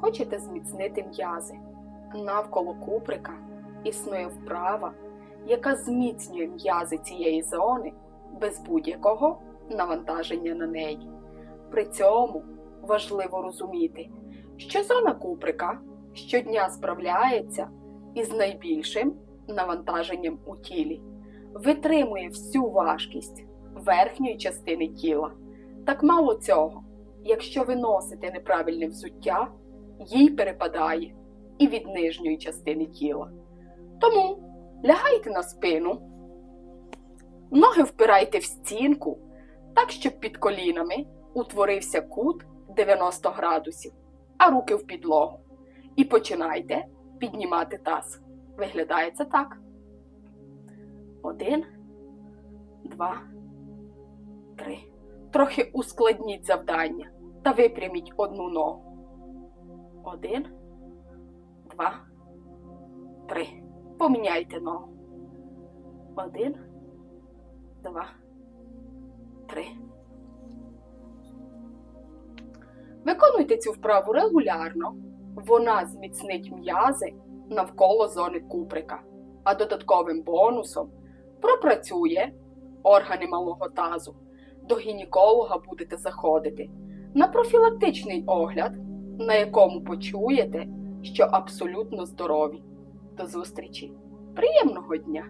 Хочете зміцнити м'язи? Навколо куприка існує вправа, яка зміцнює м'язи цієї зони без будь-якого навантаження на неї. При цьому важливо розуміти, що зона куприка щодня справляється із найбільшим навантаженням у тілі, витримує всю важкість верхньої частини тіла. Так мало цього, якщо ви носите неправильне взуття, їй перепадає і від нижньої частини тіла. Тому лягайте на спину, ноги впирайте в стінку, так, щоб під колінами утворився кут 90 градусів, а руки в підлогу. І починайте піднімати таз. Виглядає це так. Один, два, три. Трохи ускладніть завдання та випряміть одну ногу. Один, два, три. Поміняйте ногу. Один, два, три. Виконуйте цю вправу регулярно. Вона зміцнить м'язи навколо зони куприка, а додатковим бонусом пропрацює органи малого тазу. До гінеколога будете заходити на профілактичний огляд, на якому почуєте, що абсолютно здорові. До зустрічі! Приємного дня!